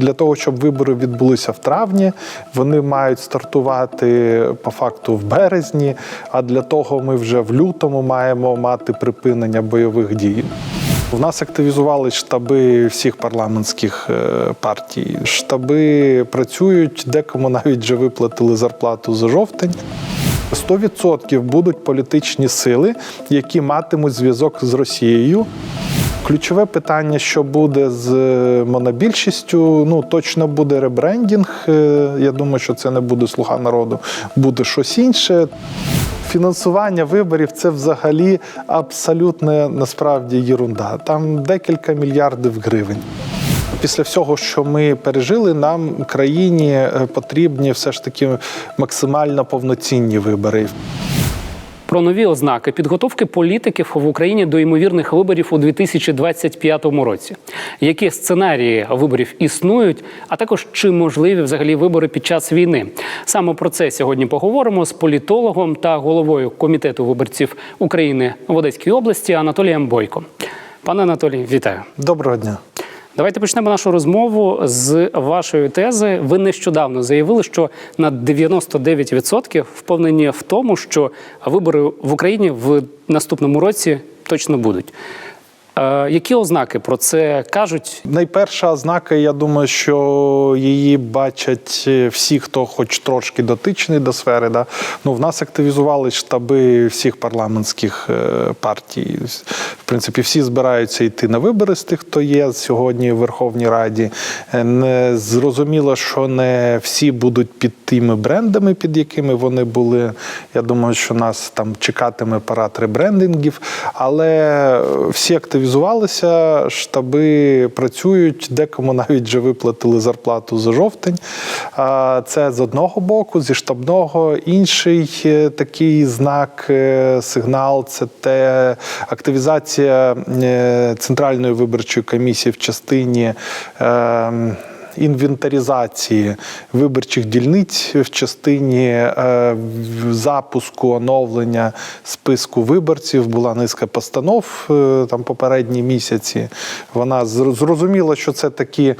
Для того, щоб вибори відбулися в травні, вони мають стартувати по факту в березні. А для того ми вже в лютому маємо мати припинення бойових дій. У нас активізували штаби всіх парламентських е, партій. Штаби працюють, декому навіть вже виплатили зарплату за жовтень. 100% будуть політичні сили, які матимуть зв'язок з Росією. Ключове питання, що буде з монобільшістю, ну точно буде ребрендінг. Е, Я думаю, що це не буде слуга народу, буде щось інше. Фінансування виборів це взагалі абсолютно насправді єрунда. Там декілька мільярдів гривень. Після всього, що ми пережили, нам країні е, потрібні все ж таки максимально повноцінні вибори. Про нові ознаки підготовки політиків в Україні до ймовірних виборів у 2025 році. Які сценарії виборів існують, а також чи можливі взагалі вибори під час війни? Саме про це сьогодні поговоримо з політологом та головою комітету виборців України в Одеській області Анатолієм Бойко. Пане Анатолій, вітаю. Доброго дня. Давайте почнемо нашу розмову з вашої тези. Ви нещодавно заявили, що на 99% впевнені в тому, що вибори в Україні в наступному році точно будуть. Е, які ознаки про це кажуть? Найперша ознака, я думаю, що її бачать всі, хто хоч трошки дотичний до сфери. Да? Ну, в нас активізували штаби всіх парламентських е, партій. В принципі, всі збираються йти на вибори з тих, хто є сьогодні в Верховній Раді. Е, Не зрозуміло, що не всі будуть під тими брендами, під якими вони були. Я думаю, що нас там чекатиме парад ребрендингів, але всі активізувалися, штаби працюють, декому навіть вже виплатили зарплату за жовтень. Це з одного боку, зі штабного. Інший е, такий знак, е, сигнал це те активізація е, Центральної виборчої комісії в частині. Інвентаризації виборчих дільниць в частині е, запуску оновлення списку виборців була низка постанов е, там попередні місяці. Вона зрозуміла, що це такі,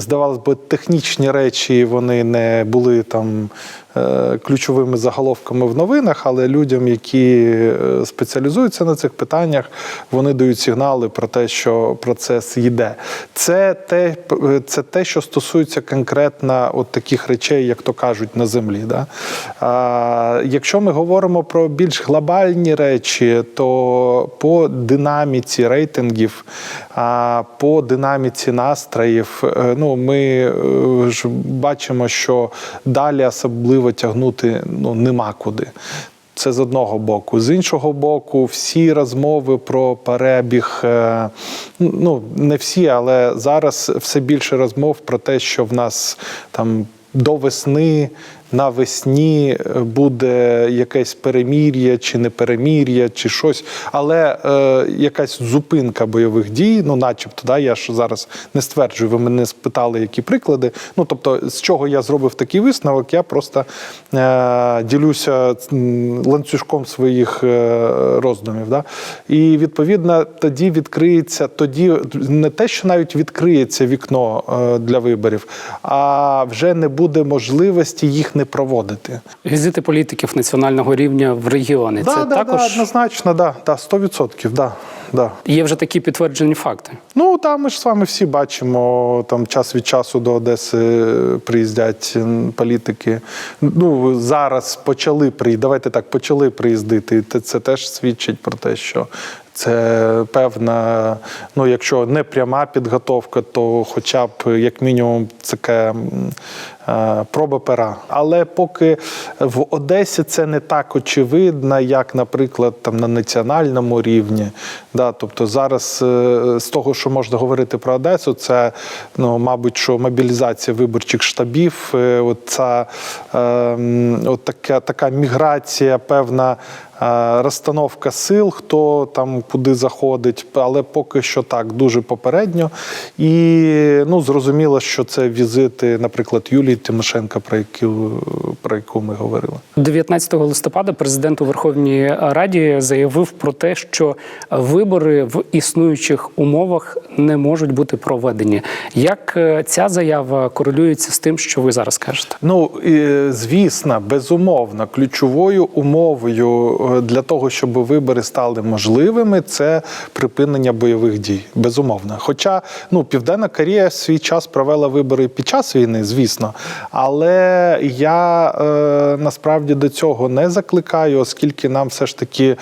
здавалось би, технічні речі. Вони не були там е, ключовими заголовками в новинах, але людям, які е, спеціалізуються на цих питаннях, вони дають сигнали про те, що процес йде. Це те, е, це те що стосується конкретно от таких речей, як то кажуть, на землі. Да? А, якщо ми говоримо про більш глобальні речі, то по динаміці рейтингів, а, по динаміці настроїв, ну, ми е, ж бачимо, що далі особливо тягнути ну, нема куди. Це з одного боку. З іншого боку, всі розмови про перебіг, е, ну не всі, але зараз все більше розмов про те, що в нас там до весни. Навесні буде якесь перемір'я, чи не перемір'я, чи щось, але е, якась зупинка бойових дій, ну, начебто, да, я ж зараз не стверджую, ви мене спитали, які приклади. Ну, тобто, з чого я зробив такий висновок, я просто е, ділюся ланцюжком своїх е, роздумів. Да? І відповідно тоді відкриється, тоді не те, що навіть відкриється вікно е, для виборів, а вже не буде можливості їх не проводити. Візити політиків національного рівня в регіони. Да, це да, також да, однозначно, да, да, 100%, да, да. є вже такі підтверджені факти. Ну там ми ж з вами всі бачимо, там час від часу до Одеси приїздять політики. Ну зараз почали приїздити, давайте так, почали приїздити. Це теж свідчить про те, що це певна, ну якщо не пряма підготовка, то хоча б як мінімум таке е, проба пера. Але поки в Одесі це не так очевидно, як, наприклад, там на національному рівні. Да, тобто зараз е, з того, що можна говорити про Одесу, це ну, мабуть, що мобілізація виборчих штабів, е, от ця, от така, така міграція, певна. Е, розстановка сил, хто там куди заходить, але поки що так, дуже попередньо. І ну, зрозуміло, що це візити, наприклад, Юлії Тимошенка, про яку, про яку ми говорили. 19 листопада президент у Верховній Раді заявив про те, що вибори в існуючих умовах не можуть бути проведені. Як е, ця заява корелюється з тим, що ви зараз кажете? Ну звісно, безумовно, ключовою умовою е, для того, щоб вибори стали можливими, це припинення бойових дій. Безумовно. Хоча ну, Південна Корея в свій час провела вибори під час війни, звісно. Але я е, насправді до цього не закликаю, оскільки нам все ж таки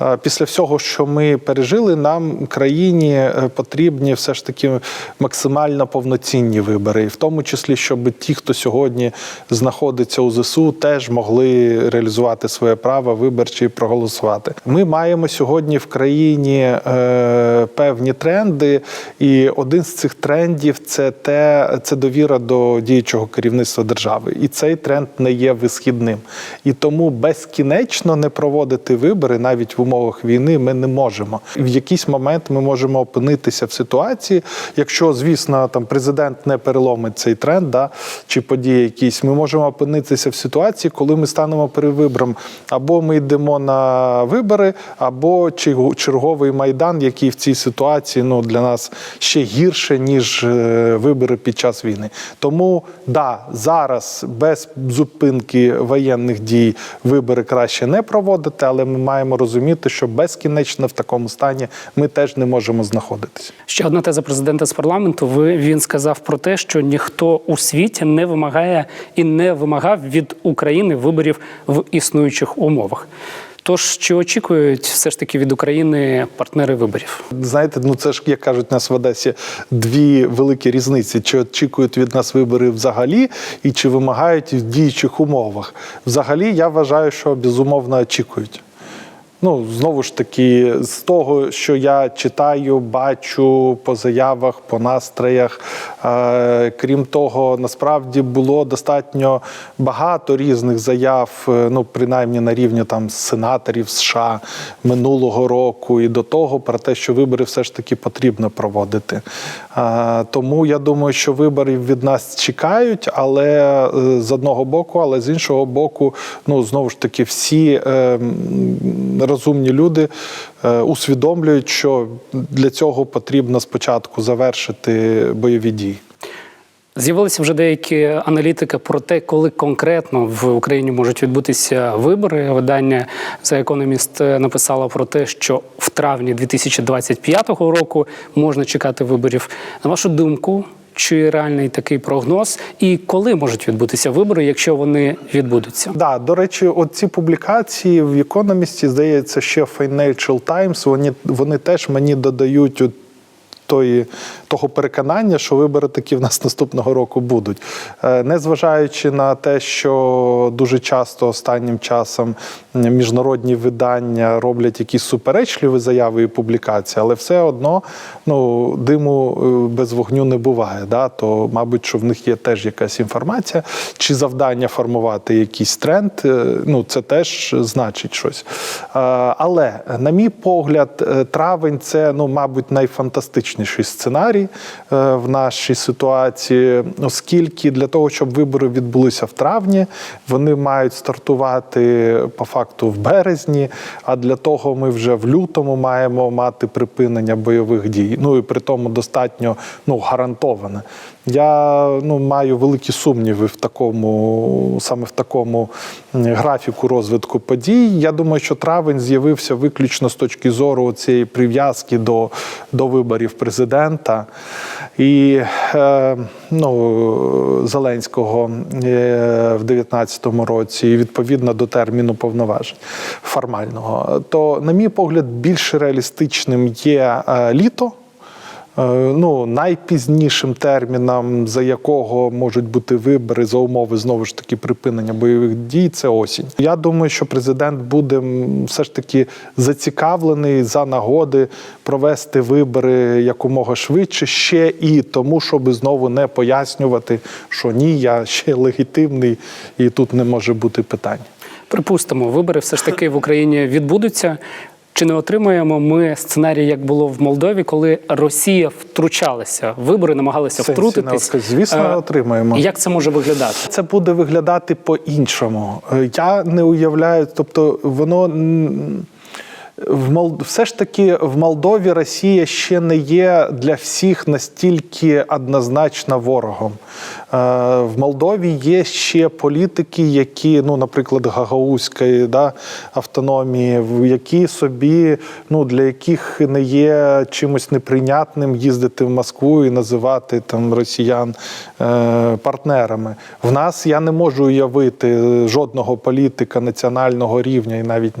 е, після всього, що ми пережили, нам країні е, потрібні все ж таки максимально повноцінні вибори, і в тому числі, щоб ті, хто сьогодні знаходиться у ЗСУ, теж могли реалізувати своє право виборче і проголосувати. Ми маємо сьогодні в країні е, певні тренди, і один з цих трендів це те, це довіра до діючого керівництва держави. І цей тренд не є висхідним. І тому безкінечно не проводити вибори навіть в умовах війни ми не можемо. В якийсь момент ми можемо опинитися в ситуації, якщо, звісно, там президент не переломить цей тренд, да, чи події якісь, ми можемо опинитися в ситуації, коли ми станемо перед вибором. Або ми йдемо на вибори, або черговий майдан, який в цій ситуації ну, для нас ще гірше, ніж е, вибори під час війни. Тому да, зараз без зупинки воєнних дій вибори краще не проводити, але ми маємо розуміти, що безкінечно в такому стані ми теж не можемо знаходитися. Ще одна теза президента з парламенту. Ви він сказав про те, що ніхто у світі не вимагає і не вимагав від України виборів в існуючих умовах. Тож чи очікують все ж таки від України партнери виборів? Знаєте, ну це ж як кажуть нас в Одесі дві великі різниці: чи очікують від нас вибори взагалі, і чи вимагають в діючих умовах. Взагалі, я вважаю, що безумовно очікують. Ну, знову ж таки, з того, що я читаю, бачу по заявах, по настроях. Е, крім того, насправді було достатньо багато різних заяв, е, ну принаймні на рівні там сенаторів США минулого року і до того про те, що вибори все ж таки потрібно проводити. Е, тому я думаю, що виборів від нас чекають, але е, з одного боку, але з іншого боку, ну знову ж таки, всі е, розумні люди е, усвідомлюють, що для цього потрібно спочатку завершити бойові дії. З'явилися вже деякі аналітики про те, коли конкретно в Україні можуть відбутися вибори. Видання The Economist написало про те, що в травні 2025 року можна чекати виборів. На вашу думку, чи реальний такий прогноз, і коли можуть відбутися вибори, якщо вони відбудуться? Да, до речі, от ці публікації в економісті здається, ще Financial Times, вони, вони теж мені додають от тої, того переконання, що вибори такі в нас наступного року будуть. Е, Незважаючи на те, що дуже часто останнім часом міжнародні видання роблять якісь суперечливі заяви і публікації, але все одно ну, диму е, без вогню не буває. Да? То, мабуть, що в них є теж якась інформація, чи завдання формувати якийсь тренд, е, ну, це теж значить щось. Але, на мій погляд, травень це, ну, мабуть, найфантастичніший сценарій е, в нашій ситуації, оскільки для того, щоб вибори відбулися в травні, вони мають стартувати по факту в березні. А для того ми вже в лютому маємо мати припинення бойових дій. Ну і при тому достатньо ну, гарантоване. Я ну, маю великі сумніви в такому, саме в такому графіку розвитку подій. Я думаю, що травень з'явився виключно з точки зору цієї прив'язки до, до виборів президента і е, ну, Зеленського е, в 2019 році, і відповідно до терміну повноважень формального. То, на мій погляд, більш реалістичним є е, літо. Е, Ну, найпізнішим терміном, за якого можуть бути вибори за умови знову ж таки припинення бойових дій, це осінь. Я думаю, що президент буде все ж таки зацікавлений за нагоди провести вибори якомога швидше, ще і тому, щоб знову не пояснювати, що ні, я ще легітимний і тут не може бути питань. Припустимо, вибори все ж таки в Україні відбудуться. Чи не отримуємо ми сценарій, як було в Молдові, коли Росія втручалася, в вибори намагалися Сенсі, втрутитись? Навка, звісно, Е, отримаємо. Як це може виглядати? Це буде виглядати по-іншому. Е, Я не уявляю, тобто воно. В Мол... Все ж таки в Молдові Росія ще не є для всіх настільки однозначно ворогом. Е, в Молдові є ще політики, які, ну, наприклад, Гагаузької да, автономії, які собі, ну, для яких не є чимось неприйнятним їздити в Москву і називати там росіян е, партнерами. В нас я не можу уявити жодного політика національного рівня і навіть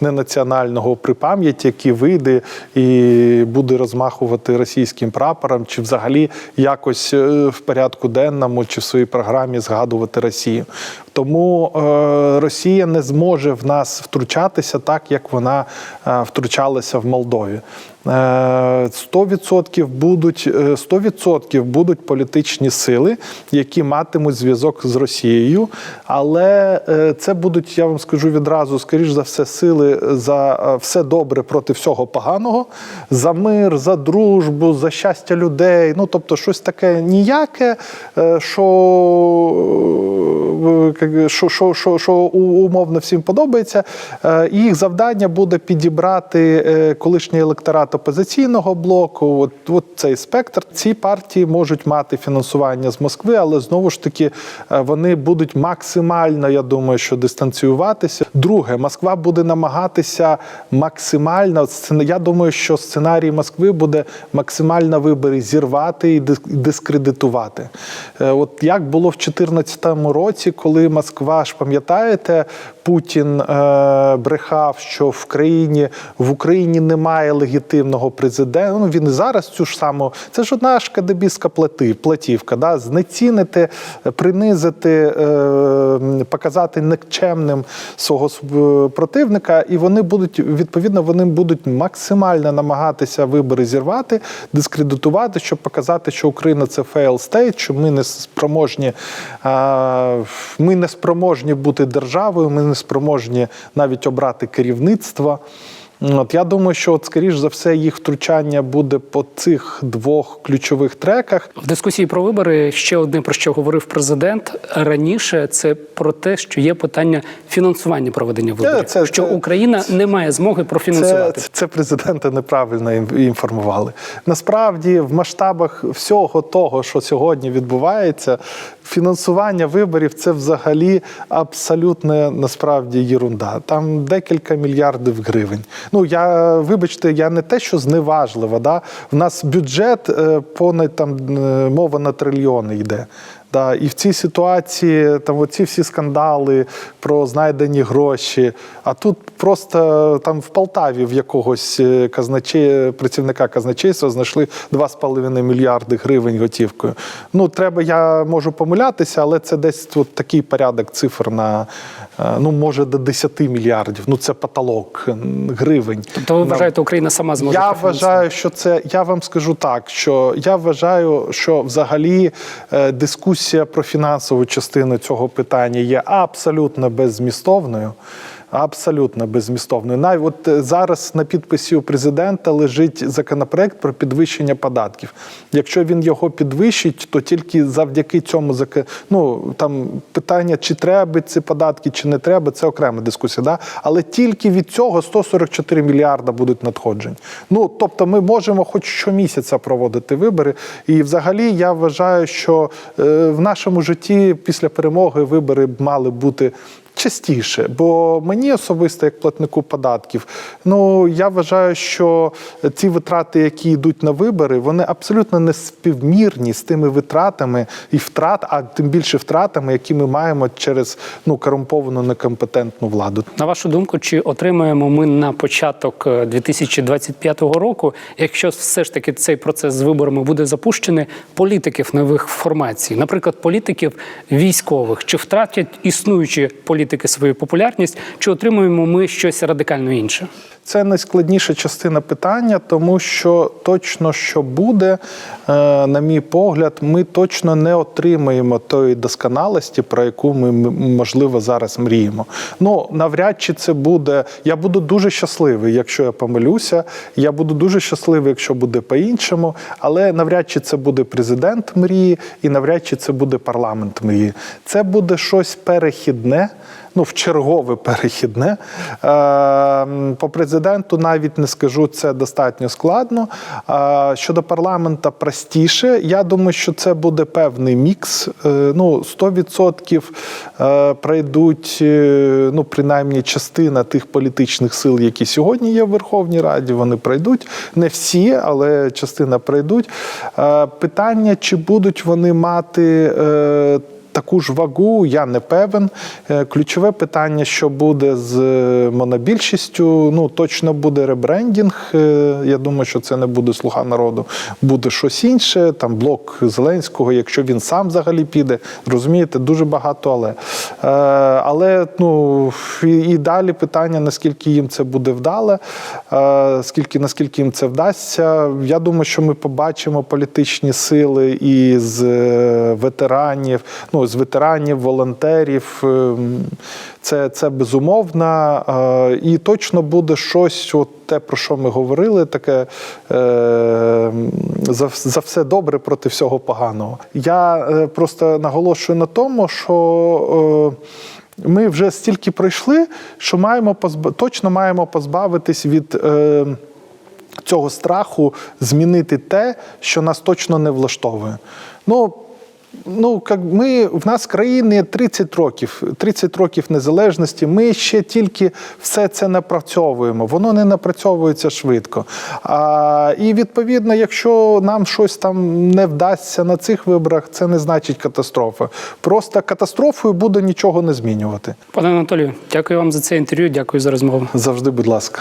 не національного при пам'яті, які вийде і буде розмахувати російським прапором, чи взагалі якось е, в порядку денному чи в своїй програмі згадувати Росію. Тому е, Росія не зможе в нас втручатися так, як вона е, втручалася в Молдові. Е, 100% будуть е, 100% будуть політичні сили, які матимуть зв'язок з Росією, але е, це будуть, я вам скажу відразу, скоріш за все, сили за е, все добре проти всього поганого, за мир, за дружбу, за щастя людей. Ну тобто, щось таке ніяке, е, що е, що, що, що, що умовно всім подобається. Е, і Їх завдання буде підібрати е, колишній електорат опозиційного блоку. От, от цей спектр. Ці партії можуть мати фінансування з Москви, але знову ж таки е, вони будуть максимально, я думаю, що дистанціюватися. Друге, Москва буде намагатися максимально. Я думаю, що сценарій Москви буде максимально вибори зірвати і дискредитувати. Е, От як було в 2014 році, коли Москва ж пам'ятаєте, Путін е, брехав, що в країні в Україні немає легітимного президента. Ну він і зараз цю ж саму. Це ж одна шкадебіська плати, платівка. Да? Знецінити, е, принизити, е, показати никчемним свого противника, і вони будуть відповідно, вони будуть максимально намагатися вибори зірвати, дискредитувати, щоб показати, що Україна це fail state, що ми не спроможні, а, ми не спроможні бути державою, ми не спроможні навіть обрати керівництво. От я думаю, що от, скоріш за все їх втручання буде по цих двох ключових треках. В дискусії про вибори ще одне про що говорив президент раніше. Це про те, що є питання фінансування проведення виборів, це- що це- Україна не має змоги профінансувати. це, це президента неправильно ін- інформували. Насправді, в масштабах всього того, що сьогодні відбувається, фінансування виборів це взагалі абсолютно насправді єрунда. Там декілька мільярдів гривень. Ну я вибачте, я не те, що зневажлива. Да? В нас бюджет е, понад там е, мова на трильйони йде. Да, і в цій ситуації там оці всі скандали про знайдені гроші. А тут просто там в Полтаві в якогось е, казначе, працівника казначейства знайшли 2,5 мільярди гривень готівкою. Ну, треба, я можу помилятися, але це десь от такий порядок цифр на е, ну, може до 10 мільярдів. Ну, це потолок гривень. Тобто, ви вважаєте, Україна сама зможе я вважаю, що це я вам скажу так, що я вважаю, що взагалі е, дискусія про фінансову частину цього питання є абсолютно беззмістовною. Абсолютно беззмістовною. Навіть от е, зараз на підписі у президента лежить законопроект про підвищення податків. Якщо він його підвищить, то тільки завдяки цьому ну, там питання, чи треба ці податки, чи не треба, це окрема дискусія. Да? Але тільки від цього 144 мільярда будуть надходжень. Ну тобто, ми можемо хоч щомісяця проводити вибори. І взагалі я вважаю, що е, в нашому житті після перемоги вибори б мали бути. Частіше, бо мені особисто, як платнику податків, ну я вважаю, що ці витрати, які йдуть на вибори, вони абсолютно не співмірні з тими витратами і втрат, а тим більше втратами, які ми маємо через ну корумповану некомпетентну владу. На вашу думку, чи отримаємо ми на початок е, 2025 року, якщо все ж таки цей процес з виборами буде запущений, політиків нових формацій, наприклад, політиків військових, чи втратять існуючі політики свою популярність, чи отримуємо ми щось радикально інше? Це найскладніша частина питання, тому що точно що буде, е, на мій погляд, ми точно не отримаємо тої досконалості, про яку ми можливо зараз мріємо. Ну навряд чи це буде. Я буду дуже щасливий, якщо я помилюся. Я буду дуже щасливий, якщо буде по-іншому, але навряд чи це буде президент мрії, і навряд чи це буде парламент мрії. Це буде щось перехідне. Ну, в чергове перехідне. Е, По президенту навіть не скажу, це достатньо складно. Е, Щодо парламента простіше. Я думаю, що це буде певний мікс. Е, Ну, 100% е, пройдуть, ну, принаймні, частина тих політичних сил, які сьогодні є в Верховній Раді, вони пройдуть. Не всі, але частина пройдуть. Питання, чи будуть вони мати. Таку ж вагу я не певен. Е, Ключове питання, що буде з е, монобільшістю, ну точно буде ребрендінг. Е, Я думаю, що це не буде слуга народу, буде щось інше. Там блок Зеленського, якщо він сам взагалі піде, розумієте, дуже багато але. Але ну і, далі питання, наскільки їм це буде вдале, скільки наскільки їм це вдасться. Я думаю, що ми побачимо політичні сили із ветеранів, ну з ветеранів, волонтерів. ем, Це, це безумовно. Е, І точно буде щось, от те, про що ми говорили, таке е, за, за все добре проти всього поганого. Я е, просто наголошую на тому, що. Е, ми вже стільки пройшли, що маємо позба... точно маємо позбавитись від е, цього страху змінити те, що нас точно не влаштовує. Ну, Ну, як ми в нас країни 30 років, 30 років незалежності. Ми ще тільки все це напрацьовуємо. Воно не напрацьовується швидко. А, і відповідно, якщо нам щось там не вдасться на цих виборах, це не значить катастрофа. Просто катастрофою буде нічого не змінювати. Пане Анатолію, дякую вам за це інтерв'ю. Дякую за розмову. Завжди, будь ласка.